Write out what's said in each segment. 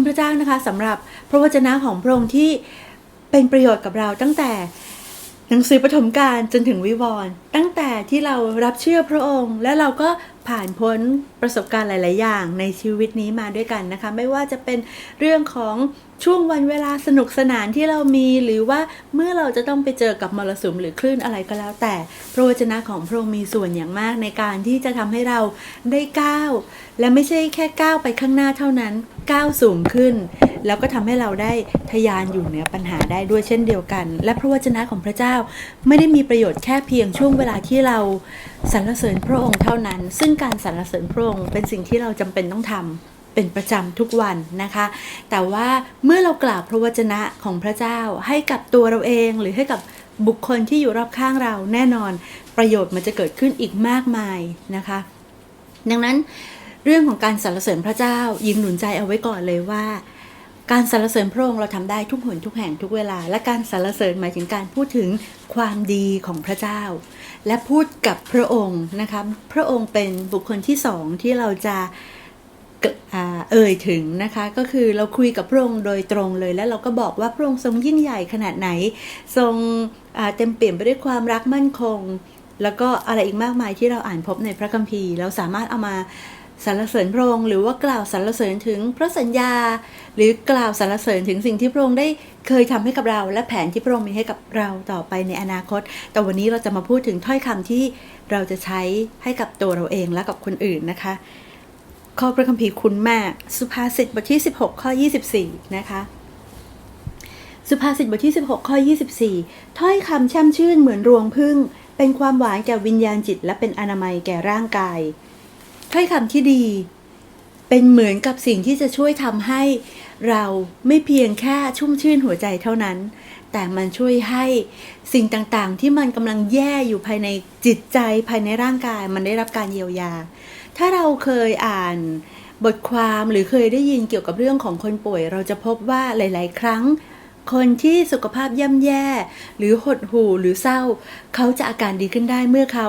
คุณพระเจ้านะคะสำหรับพระวจนะของพระองค์ที่เป็นประโยชน์กับเราตั้งแต่หนังสือปฐมกาลจนถึงวิวรณ์ตั้งแต่ที่เรารับเชื่อพระองค์ และเราก็ผ่านพ้น ประสบการณ์หลาย ๆ อย่างในชีวิตนี้มาด้วยกันนะคะ ไม่ว่าจะเป็นเรื่องของช่วงวันเวลาสนุกสนานที่เรามีหรือว่าเมื่อเราจะต้องไปเจอกับมรสุมหรือคลื่นอะไรก็แล้ว แต่พระวจนะของพระองค์มีส่วนอย่างมากในการที่จะทำให้เราได้ก้าวและไม่ใช่แค่ก้าวไปข้างหน้าเท่านั้นก้าวสูงขึ้น แล้วก็ทำให้เราได้ทะยานอยู่เหนือปัญหาได้ด้วยเช่นเดียวกัน และพระวจนะของพระเจ้าไม่ได้มีประโยชน์แค่เพียงช่วงเวลาที่เราสรรเสริญพระองค์เท่านั้น ซึ่งการสรรเสริญพระองค์เป็นสิ่งที่เราจำเป็นต้องทำเป็นประจำทุกวันนะคะ แต่ว่าเมื่อเรากล่าวพระวจนะของพระเจ้าให้กับตัวเราเองหรือให้กับบุคคลที่อยู่รอบข้างเราแน่นอนประโยชน์มันจะเกิดขึ้นอีกมากมายนะคะ ดังนั้นเรื่องของการสรรเสริญพระเจ้ายิงหนุนใจเอาไว้ก่อนเลยว่า การสรรเสริญพระองค์เราทำได้ทุกหนทุกแห่งทุกเวลา และการสรรเสริญหมายถึงการพูดถึงความดีของพระเจ้า และพูดกับพระองค์นะคะพระองค์เป็นบุคคลที่สองที่เราจะอเอ่ยถึงนะคะก็คือเราคุยกับพระองค์โดยตรงเลย แล้วเราก็บอกว่าพระองค์ทรงยิ่งใหญ่ขนาดไหน ทรงเต็มเปี่ยมไปด้วยความรักมั่นคง แล้วก็อะไรอีกมากมายที่เราอ่านพบในพระคัมภีร์ เราสามารถเอามา สรรเสริญพระองค์หรือว่ากล่าวสรรเสริญถึงพระสัญญา หรือกล่าวสรรเสริญถึงสิ่งที่พระองค์ได้เคยทำให้กับเรา และแผนที่พระองค์มีให้กับเราต่อไปในอนาคต แต่วันนี้เราจะมาพูดถึงถ้อยคำที่เราจะใช้ให้กับตัวเราเองและกับคนอื่นนะคะ ข้อพระคัมภีร์คุณมากสุภาษิตบทที่ 16 ข้อ 24 นะคะสุภาษิตบทที่ 16 ข้อ 24 ถ้อยคำช่ำชื่นเหมือนรวงพึ่ง เป็นความหวานแก่วิญญาณจิต และเป็นอนามัยแก่ร่างกาย ถ้อยคำที่ดี เป็นเหมือนกับสิ่งที่จะช่วยทำให้เราไม่เพียงแค่ชุ่มชื่นหัวใจเท่านั้น แต่มันช่วยให้สิ่งต่างๆ ที่มันกำลังแย่อยู่ภายในจิตใจภายในร่างกายมันได้รับการเยียวยา ถ้าเราเคยอ่านบทความหรือเคยได้ยินเกี่ยวกับเรื่องของคนป่วย เราจะพบว่าหลาย ๆ ครั้ง คนที่สุขภาพย่ำแย่ หรือหดหู่หรือเศร้า เขาจะอาการดีขึ้นได้เมื่อเขา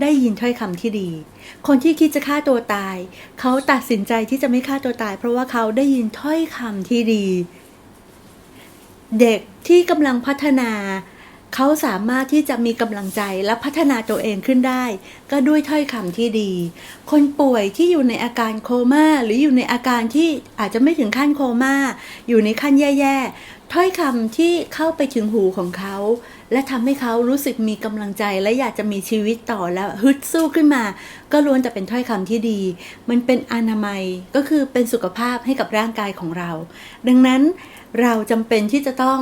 ได้ยินถ้อยคำที่ดี คนที่คิดจะฆ่าตัวตาย เขาตัดสินใจที่จะไม่ฆ่าตัวตาย เพราะว่าเขาได้ยินถ้อยคำที่ดี เด็กที่กำลังพัฒนา เขาสามารถที่จะมีกำลังใจและพัฒนาตัวเองขึ้นได้ ก็ด้วยถ้อยคำที่ดี คนป่วยที่อยู่ในอาการโคม่าหรืออยู่ในอาการที่อาจจะไม่ถึงขั้นโคม่าอยู่ในขั้นแย่ๆถ้อยคำที่เข้าไปถึงหูของเขา และทำให้เขารู้สึกมีกำลังใจและอยากจะมีชีวิตต่อแล้วฮึดสู้ขึ้นมา ก็ล้วนแต่เป็นถ้อยคำที่ดี มันเป็นอนามัยก็คือเป็นสุขภาพให้กับร่างกายของเรา ดังนั้นเราจำเป็นที่จะต้อง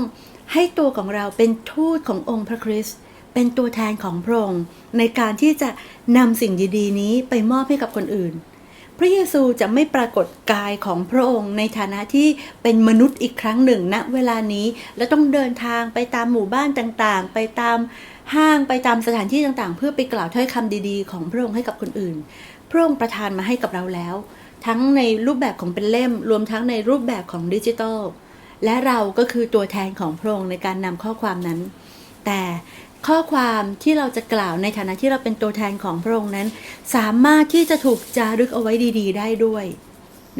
ให้ตัวของเราเป็นทูตขององค์พระคริสต์เป็นตัวแทนของพระองค์ในการที่จะนำสิ่งดีๆ นี้ไปมอบให้กับคนอื่น พระเยซูจะไม่ปรากฏกายของพระองค์ในฐานะที่เป็นมนุษย์อีกครั้งหนึ่งณเวลานี้ และต้องเดินทางไปตามหมู่บ้านต่างๆ ไปตามห้างไปตามสถานที่ต่างๆ เพื่อไปกล่าวถ้อยคำดีๆ ของพระองค์ให้กับคนอื่น พระองค์ประทานมาให้กับเราแล้ว ทั้งในรูปแบบของเป็นเล่ม รวมทั้งในรูปแบบของดิจิทัลและเราก็คือตัวแทนของพระองค์ในการนำข้อความนั้น แต่ ข้อความที่เราจะกล่าวในฐานะที่เราเป็นตัวแทนของพระองค์นั้น สามารถที่จะถูกจารึกเอาไว้ดี ๆ ได้ด้วย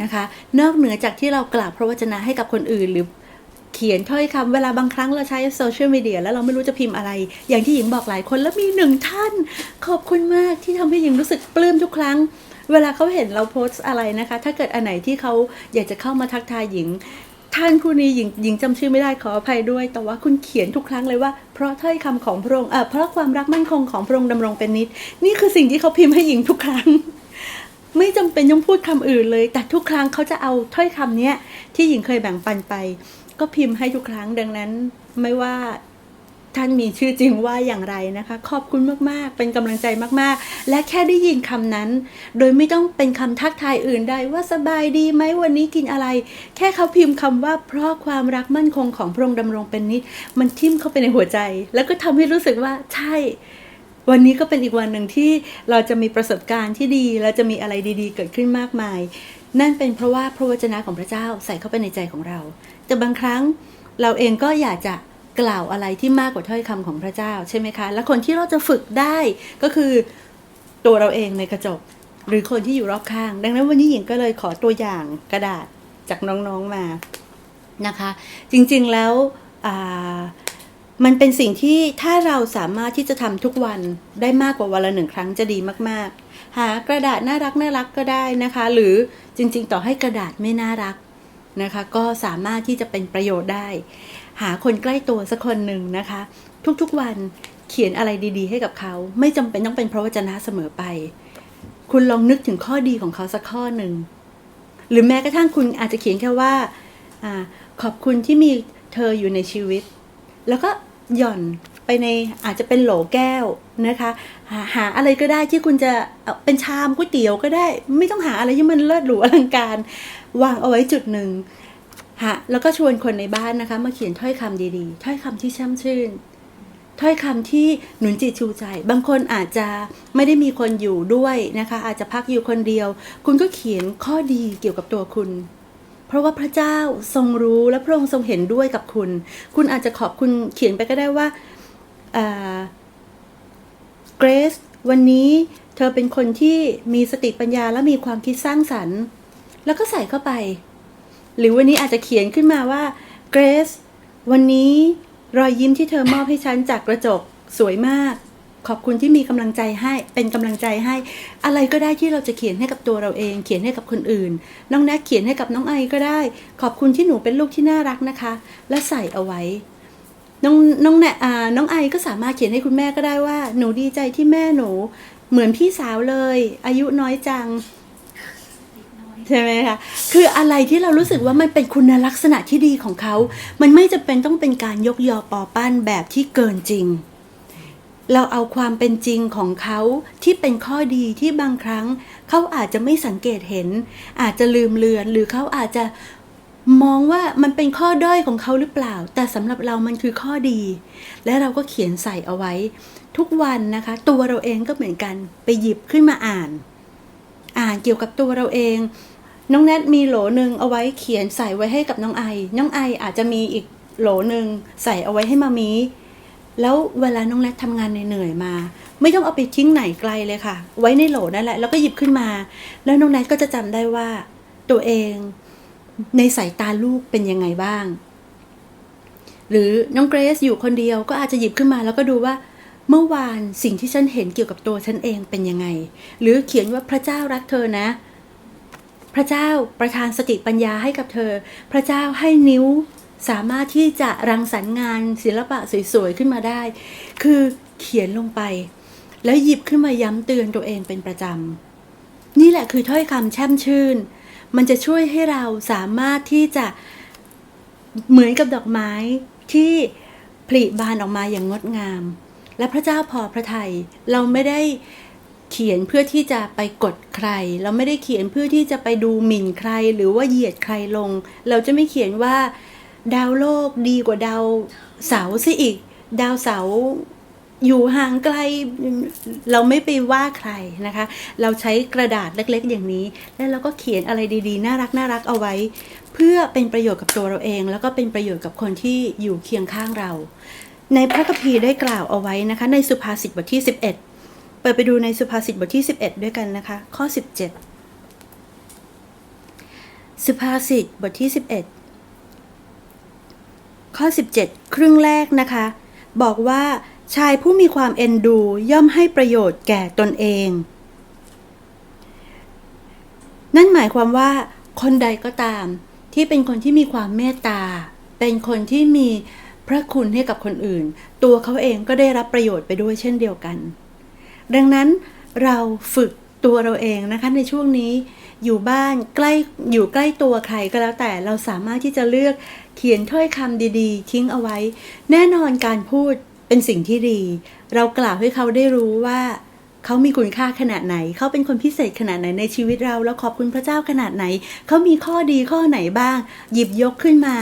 นะคะ นอกเหนือจากที่เรากล่าวพระวจนะให้กับคนอื่นหรือเขียนถ้อยคำเวลาบางครั้งเราใช้โซเชียลมีเดียแล้วเราไม่รู้จะพิมพ์อะไร อย่างที่หญิงบอกหลายคนแล้วมีหนึ่งท่าน ขอบคุณมากที่ทำให้หญิงรู้สึกปลื้มทุกครั้ง เวลาเขาเห็นเราโพสต์อะไรนะคะ ถ้าเกิดอันไหนที่เขาอยากจะเข้ามาทักทายหญิง ท่านผู้นี้หญิงหญิงจำชื่อไม่ได้ขออภัยด้วย แต่ว่าคุณเขียนทุกครั้งเลยว่า เพราะถ้อยคำของพระองค์เออเพราะความรักมั่นคงของพระองค์ดำรงเป็นนิด นี่คือสิ่งที่เขาพิมพ์ให้หญิงทุกครั้ง ไม่จำเป็นต้องพูดคำอื่นเลย แต่ทุกครั้งเขาจะเอาถ้อยคำเนี้ยที่หญิงเคยแบ่งปันไป ก็พิมพ์ให้ทุกครั้งดังนั้น ไม่ว่า ท่านมีชื่อจริงว่าอย่างไรนะคะ ขอบคุณมากๆ เป็นกำลังใจมากๆ และแค่ได้ยินคำนั้น โดยไม่ต้องเป็นคำทักทายอื่นใดว่าสบายดีไหมวันนี้กินอะไร แค่เขาพิมพ์คำว่า เพราะความรักมั่นคงของพระองค์ดำรงเป็นนิดมันทิ่มเข้าไปในหัวใจ แล้วก็ทำให้รู้สึกว่าใช่ วันนี้ก็เป็นอีกวันหนึ่งที่เราจะมีประสบการณ์ที่ดีเราจะมีอะไรดีๆ เกิดขึ้นมากมาย นั่นเป็นเพราะว่าพระวจนะของพระเจ้าใส่เข้าไปในใจของเรา แต่บางครั้งเราเองก็อยากจะ กล่าวอะไรที่มากกว่าถ้อยคำของพระเจ้าใช่ไหมคะ และคนที่เราจะฝึกได้ก็คือตัวเราเองในกระจก หรือคนที่อยู่รอบข้าง ดังนั้นวันนี้หญิงก็เลยขอตัวอย่างกระดาษจากน้องๆมานะคะ จริงๆแล้วมันเป็นสิ่งที่ถ้าเราสามารถที่จะทำทุกวันได้มากกว่าวันละหนึ่งครั้งจะดีมากๆ หากระดาษน่ารักน่ารักก็ได้นะคะ หรือจริงๆ ต่อให้กระดาษไม่น่ารักนะคะ ก็สามารถที่จะเป็นประโยชน์ได้ หาคนใกล้ตัวสักคนหนึ่งนะคะ ทุกๆวันเขียนอะไรดีๆ ให้กับเขา ไม่จำเป็นต้องเป็นพระวจนะเสมอไป คุณลองนึกถึงข้อดีของเขาสักข้อหนึ่ง หรือแม้กระทั่งคุณอาจจะเขียนแค่ว่าอขอบคุณที่มีเธออยู่ในชีวิต แล้วก็หย่อนไปในอาจจะเป็นโหลแก้วนะคะหาหาอะไรก็ได้ที่คุณจะเอาเป็นชามก๋วยเตี๋ยวก็ได้ ไม่ต้องหาอะไรที่มันเลิศหรูอลังการ วางเอาไว้จุดหนึ่ง หาแล้วก็ชวนคนในบ้านนะคะ มาเขียนถ้อยคำดีๆ ถ้อยคำที่ช่ำชื่น ถ้อยคำที่หนุนจิตชูใจ บางคนอาจจะไม่ได้มีคนอยู่ด้วยนะคะ อาจจะพักอยู่คนเดียว คุณก็เขียนข้อดีเกี่ยวกับตัวคุณ เพราะว่าพระเจ้าทรงรู้และพระองค์ทรงเห็นด้วยกับคุณ คุณอาจจะขอบคุณเขียนไปก็ได้ว่าเกรซวันนี้เธอเป็นคนที่มีสติปัญญาและมีความคิดสร้างสรรค์ แล้วก็ใส่เข้าไป หรือวันนี้อาจจะเขียนขึ้นมาว่าเกรซวันนี้รอยยิ้มที่เธอมอบให้ฉันจากกระจกสวยมาก ขอบคุณที่มีกำลังใจให้ เป็นกำลังใจให้ อะไรก็ได้ที่เราจะเขียนให้กับตัวเราเอง เขียนให้กับคนอื่น น้องแนทเขียนให้กับน้องไอก็ได้ ขอบคุณที่หนูเป็นลูกที่น่ารักนะคะ และใส่เอาไว้ น้องน้องแนอ่าน้องไอก็สามารถเขียนให้คุณแม่ก็ได้ว่า หนูดีใจที่แม่หนู เหมือนพี่สาวเลย อายุน้อยจัง ใช่ไหมคะคืออะไรที่เรารู้สึกว่ามันเป็นคุณลักษณะที่ดีของเขา มันไม่จำเป็นต้องเป็นการยกยอปอปั้นแบบที่เกินจริง เราเอาความเป็นจริงของเขาที่เป็นข้อดีที่บางครั้ง เขาอาจจะไม่สังเกตเห็น อาจจะลืมเลือนหรือเขาอาจจะมองว่ามันเป็นข้อด้อยของเขาหรือเปล่า แต่สำหรับเรามันคือข้อดี และเราก็เขียนใส่เอาไว้ ทุกวันนะคะ ตัวเราเองก็เหมือนกันไปหยิบขึ้นมาอ่าน อ่านเกี่ยวกับตัวเราเอง น้องแนทมีโหลหนึ่งเอาไว้เขียนใส่ไว้ให้กับน้องไอ น้องไออาจจะมีอีกโหลหนึ่งใส่เอาไว้ให้มามีแล้วเวลาน้องแนททำงานเหนื่อยมา ไม่ต้องเอาไปทิ้งไหนไกลเลยค่ะ ไว้ในโหลนั่นแหละแล้วก็หยิบขึ้นมา แล้วน้องแนทก็จะจำได้ว่า ตัวเองในสายตาลูกเป็นยังไงบ้าง หรือน้องเกรซอยู่คนเดียวก็อาจจะหยิบขึ้นมาแล้วก็ดูว่าเมื่อวานสิ่งที่ฉันเห็นเกี่ยวกับตัวฉันเองเป็นยังไง หรือเขียนว่าพระเจ้ารักเธอนะ พระเจ้าประทานสติปัญญาให้กับเธอ พระเจ้าให้นิ้วสามารถที่จะรังสรรค์งานศิลปะสวยๆขึ้นมาได้ คือเขียนลงไป แล้วหยิบขึ้นมาย้ำเตือนตัวเองเป็นประจำ นี่แหละคือถ้อยคำแช่มชื่น มันจะช่วยให้เราสามารถที่จะเหมือนกับดอกไม้ที่ผลิบานออกมาอย่างงดงาม และพระเจ้าพอพระทยัยเราไม่ได้ เขียนเพื่อที่จะไปกดใคร เราไม่ได้เขียนเพื่อที่จะไปดูหมิ่นใคร หรือว่าเหยียดใครลง เราจะไม่เขียนว่า ดาวโลกดีกว่าดาวเสาซะอีก ดาวเสาอยู่ห่างไกลเราไม่ไปว่าใครนะคะ เราใช้กระดาษเล็กๆ อย่างนี้ แล้วเราก็เขียนอะไรดีๆ น่ารักน่ารักเอาไว้ เพื่อเป็นประโยชน์กับตัวเราเอง แล้วก็เป็นประโยชน์กับคนที่อยู่เคียงข้างเรา ในพระคัมภีร์ได้กล่าวเอาไว้นะคะ ในสุภาษิตบทที่ 11 เปิดไปดูในสุภาษิตบทที่ 11 ด้วยกันนะคะ ข้อ 17 สุภาษิตบทที่ 11 ข้อ 17 ครึ่งแรกนะคะ บอกว่าชายผู้มีความเอ็นดูย่อมให้ประโยชน์แก่ตนเอง นั่นหมายความว่าคนใดก็ตาม ที่เป็นคนที่มีความเมตตา เป็นคนที่มีพระคุณให้กับคนอื่น ตัวเขาเองก็ได้รับประโยชน์ไปด้วยเช่นเดียวกัน ดังนั้นเราฝึกตัวเราเองนะคะในช่วงนี้อยู่บ้านใกล้อยู่ใกล้ตัวใครก็แล้วแต่เราสามารถที่จะเลือกเขียนถ้อยคำดีๆ ทิ้งเอาไว้ แน่นอนการพูดเป็นสิ่งที่ดี เรากล่าวให้เขาได้รู้ว่าเขามีคุณค่าขนาดไหน เขาเป็นคนพิเศษขนาดไหนในชีวิตเรา แล้วขอบคุณพระเจ้าขนาดไหน เขามีข้อดีข้อไหนบ้าง หยิบยกขึ้นมา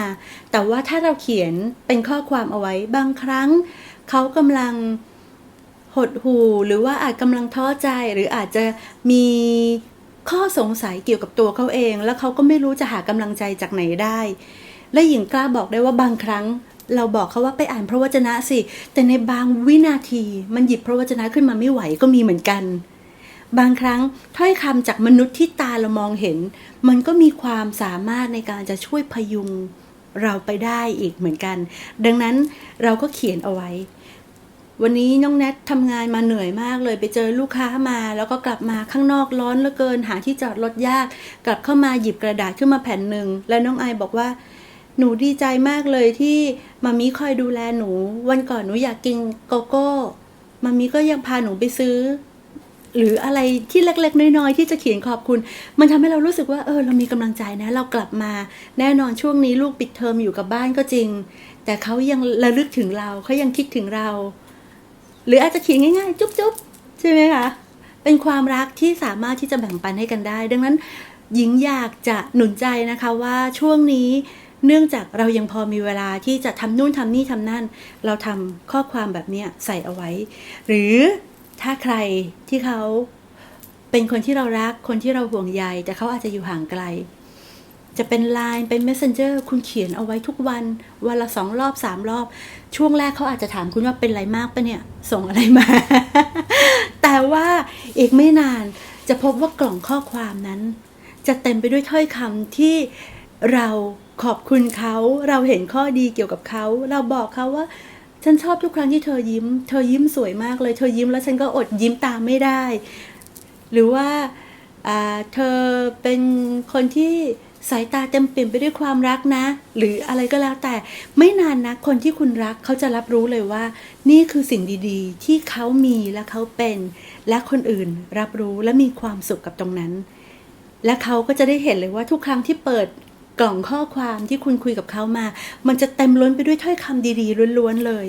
แต่ว่าถ้าเราเขียนเป็นข้อความเอาไว้บางครั้ง เขากำลัง ดหู่หรือว่าอาจกำลังท้อใจหรืออาจจะมีข้อสงสัยเกี่ยวกับตัวเขาเอง แล้วเขาก็ไม่รู้จะหากำลังใจจากไหนได้ และหญิงกล้าบอกได้ว่าบางครั้ง เราบอกเขาว่าไปอ่านพระวจนะสิ แต่ในบางวินาทีมันหยิบพระวจนะขึ้นมาไม่ไหวก็มีเหมือนกัน บางครั้งถ้อยคำจากมนุษย์ที่ตาเรามองเห็น มันก็มีความสามารถในการจะช่วยพยุงเราไปได้อีกเหมือนกัน ดังนั้นเราก็เขียนเอาไว้ วันนี้น้องแนททำงานมาเหนื่อยมากเลย ไปเจอลูกค้ามา แล้วก็กลับมาข้างนอกร้อนเหลือเกิน หาที่จอดรถยาก กลับเข้ามาหยิบกระดาษขึ้นมาแผ่นหนึ่งแล้วน้องไอบอกว่า หนูดีใจมากเลยที่มามีคอยดูแลหนู วันก่อนหนูอยากกินโกโก้มามีก็ยังพาหนูไปซื้อ หรืออะไรที่เล็กๆน้อยๆที่จะเขียนขอบคุณ มันทำให้เรารู้สึกว่าเออ เรามีกำลังใจนะ เรากลับมา แน่นอนช่วงนี้ลูกปิดเทอมอยู่กับบ้านก็จริง แต่เขายังระลึกถึงเราเขายังคิดถึงเรา หรืออาจจะเขียนง่ายๆ จุ๊บๆ ใช่ไหมคะ เป็นความรักที่สามารถที่จะแบ่งปันให้กันได้ ดังนั้นหญิงอยากจะหนุนใจนะคะว่าช่วงนี้เนื่องจากเรายังพอมีเวลาที่จะทำนู่นทำนี่ทำนั่น เราทำข้อความแบบเนี้ยใส่เอาไว้ หรือถ้าใครที่เขาเป็นคนที่เรารักคนที่เราห่วงใยแต่เขาอาจจะอยู่ห่างไกล จะเป็น Line เป็น Messenger คุณเขียนเอาไว้ทุกวัน วันละสองรอบสามรอบ ช่วงแรกเขาอาจจะถามคุณว่าเป็นไรมากปะเนี่ย ส่งอะไรมา แต่ว่าอีกไม่นานจะพบว่ากล่องข้อความนั้น จะเต็มไปด้วยถ้อยคำที่เราขอบคุณเขาเราเห็นข้อดีเกี่ยวกับเขา เราบอกเขาว่า ฉันชอบทุกครั้งที่เธอยิ้ม เธอยิ้มสวยมากเลย เธอยิ้มแล้วฉันก็อดยิ้มตามไม่ได้ หรือว่าอ่าเธอเป็นคนที่ สายตาเต็มเปี่ยมไปด้วยความรักนะ หรืออะไรก็แล้วแต่ไม่นานนะคนที่คุณรักเขาจะรับรู้เลยว่า นี่คือสิ่งดีๆ ที่เขามีและเขาเป็น และคนอื่นรับรู้และมีความสุขกับตรงนั้น และเขาก็จะได้เห็นเลยว่าทุกครั้งที่เปิดกล่องข้อความที่คุณคุยกับเขามา มันจะเต็มล้นไปด้วยถ้อยคำดีๆล้วนๆเลย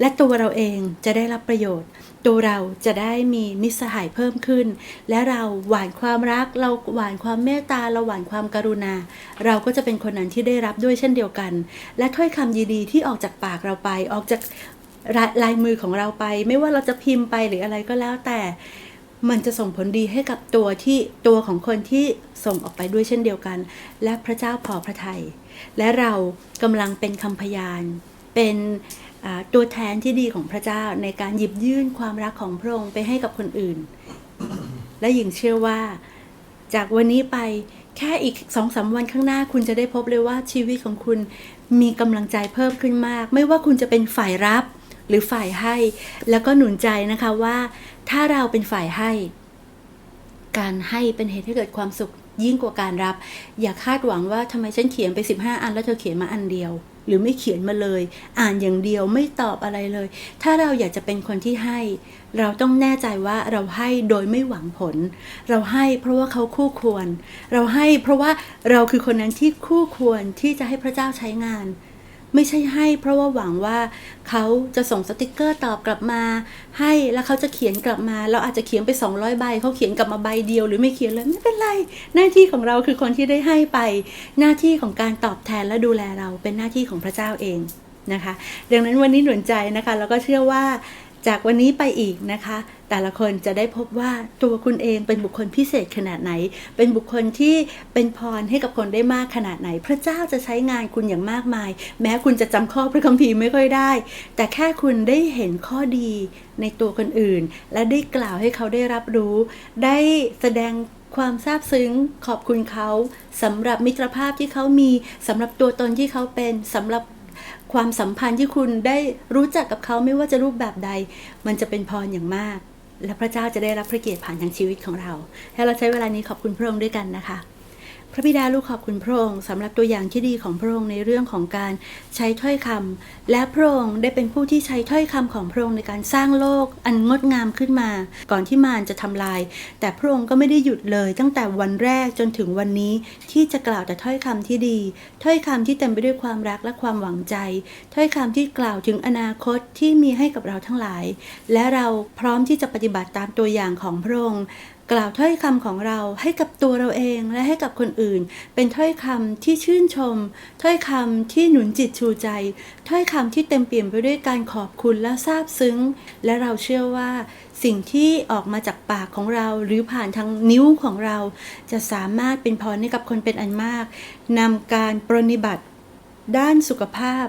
และตัวเราเองจะได้รับประโยชน์ ตัวเราจะได้มีมิตรสหายเพิ่มขึ้น และเราหวานความรัก เราหวานความเมตตาเราหวานความกรุณา เราก็จะเป็นคนนั้นที่ได้รับด้วยเช่นเดียวกัน และถ้อยคำดีๆที่ออกจากปากเราไป ออกจากลายมือของเราไป ไม่ว่าเราจะพิมพ์ไปหรืออะไรก็แล้วแต่มันจะส่งผลดีให้กับตัวที่ตัวของคนที่ส่งออกไปด้วยเช่นเดียวกัน และพระเจ้าพอพระทยัยและเรากำลังเป็นคำพยานเป็น ตัวแทนที่ดีของพระเจ้าในการหยิบยื่นความรักของพระองค์ไปให้กับคนอื่น และหญิงเชื่อว่า จากวันนี้ไปแค่อีกสองสาวันข้างหน้าคุณจะได้พบเลยว่าชีวิตของคุณมีกำลังใจเพิ่มขึ้นมาก ไม่ว่าคุณจะเป็นฝ่ายรับหรือฝ่ายให้ แล้วก็หนุนใจนะคะว่าถ้าเราเป็นฝ่ายให้ การให้เป็นเหตุให้เกิดความสุขยิ่งกว่าการรับ อย่าคาดหวังว่าทำไมฉันเขียนไป 15 อันแล้วเธอเขียนมาอันเดียว หรือไม่เขียนมาเลย อ่านอย่างเดียวไม่ตอบอะไรเลย ถ้าเราอยากจะเป็นคนที่ให้ เราต้องแน่ใจว่าเราให้โดยไม่หวังผล เราให้เพราะว่าเขาคู่ควร เราให้เพราะว่าเราคือคนนั้นที่คู่ควรที่จะให้พระเจ้าใช้งาน ไม่ใช่ให้ เพราะว่าหวังว่าเขาจะส่งสติกเกอร์ตอบกลับมา ให้แล้วเขาจะเขียนกลับมา เราอาจจะเขียนไป 200 ใบเขาเขียนกลับมาใบเดียว หรือไม่เขียนเลยไม่เป็นไร หน้าที่ของเราคือคนที่ได้ให้ไป หน้าที่ของการตอบแทนและดูแลเราเป็นหน้าที่ของพระเจ้าเองนะคะ ดังนั้นวันนี้หนุนใจนะคะแล้วก็เชื่อว่า จากวันนี้ไปอีกนะคะ แต่ละคนจะได้พบว่าตัวคุณเองเป็นบุคคลพิเศษขนาดไหน เป็นบุคคลที่เป็นพรให้กับคนได้มากขนาดไหน พระเจ้าจะใช้งานคุณอย่างมากมาย แม้คุณจะจำข้อพระคัมภีร์ไม่ค่อยได้ แต่แค่คุณได้เห็นข้อดีในตัวคนอื่น และได้กล่าวให้เขาได้รับรู้ ได้แสดงความซาบซึ้งขอบคุณเขาสำหรับมิตรภาพที่เขามีสำหรับตัวตนที่เขาเป็นสำหรับ ความสัมพันธ์ที่คุณได้รู้จักกับเขาไม่ว่าจะรูปแบบใด มันจะเป็นพรอย่างมาก และพระเจ้าจะได้รับพระเกียรติผ่านทางชีวิตของเรา ให้เราใช้เวลานี้ขอบคุณพระองค์ด้วยกันนะคะ พระบิดาลูกขอบคุณพระองค์สำหรับตัวอย่างที่ดีของพระองค์ในเรื่องของการใช้ถ้อยคำและพระองค์ได้เป็นผู้ที่ใช้ถ้อยคำของพระองค์ในการสร้างโลกอันงดงามขึ้นมา ก่อนที่มารจะทำลาย แต่พระองค์ก็ไม่ได้หยุดเลย ตั้งแต่วันแรกจนถึงวันนี้ที่จะกล่าวแต่ถ้อยคำที่ดี ถ้อยคำที่เต็มไปด้วยความรักและความหวังใจ ถ้อยคำที่กล่าวถึงอนาคตที่มีให้กับเราทั้งหลาย และเราพร้อมที่จะปฏิบัติตามตัวอย่างของพระองค์ กล่าวถ้อยคำของเราให้กับตัวเราเองและให้กับคนอื่น เป็นถ้อยคำที่ชื่นชม ถ้อยคำที่หนุนจิตชูใจ ถ้อยคำที่เต็มเปี่ยมไปด้วยการขอบคุณและซาบซึ้ง และเราเชื่อว่า สิ่งที่ออกมาจากปากของเราหรือผ่านทางนิ้วของเรา จะสามารถเป็นพรให้กับคนเป็นอันมากนำการปรนนิบัติ ด้านสุขภาพ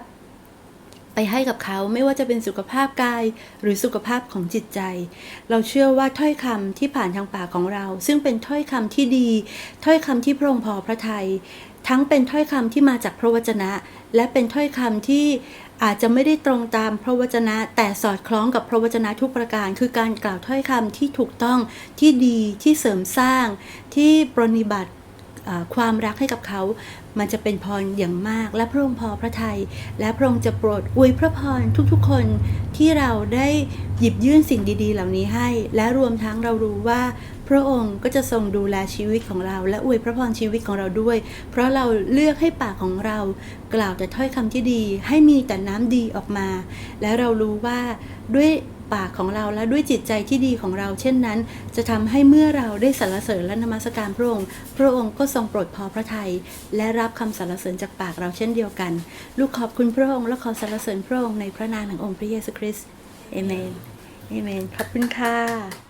ไปให้กับเขาไม่ว่าจะเป็นสุขภาพกายหรือสุขภาพของจิตใจ เราเชื่อว่าถ้อยคำที่ผ่านทางปากของเรา ซึ่งเป็นถ้อยคำที่ดี ถ้อยคำที่พระองค์พอพระทยัยทั้งเป็นถ้อยคำที่มาจากพระวจนะ และเป็นถ้อยคำที่อาจจะไม่ได้ตรงตามพระวจนะ แต่สอดคล้องกับพระวจนะทุกประการ คือการกล่าวถ้อยคำที่ถูกต้องที่ดีที่เสริมสร้างที่ปรนนิบัติ ความรักให้กับเขา มันจะเป็นพรอย่างมาก และพระองค์พอพระทยัยและพระองค์จะโปรดอวยพระพรทุกๆ คนที่เราได้หยิบยื่นสิ่งดีๆ เหล่านี้ให้ และรวมทั้งเรารู้ว่า พระองค์ก็จะทรงดูแลชีวิตของเรา และอวยพระพรชีวิตของเราด้วย เพราะเราเลือกให้ปากของเรา กล่าวแต่ถ้อยคำที่ดี ให้มีแต่น้ำดีออกมา และเรารู้ว่าด้วย ปากของเราและด้วยจิตใจที่ดีของเราเช่นนั้น จะทำให้เมื่อเราได้สรรเสริญและนมัสการพระองค์พระองค์ก็ทรงโปรดพอพระทยัยและรับคำสรรเสริญจากปากเราเช่นเดียวกัน ลูกขอบคุณพระองค์และขอสรรเสริญพระองค์ในพระนามแห่งองค์พระเยซูคริสต์เอเมนเอเมนขอบคุณค่ะ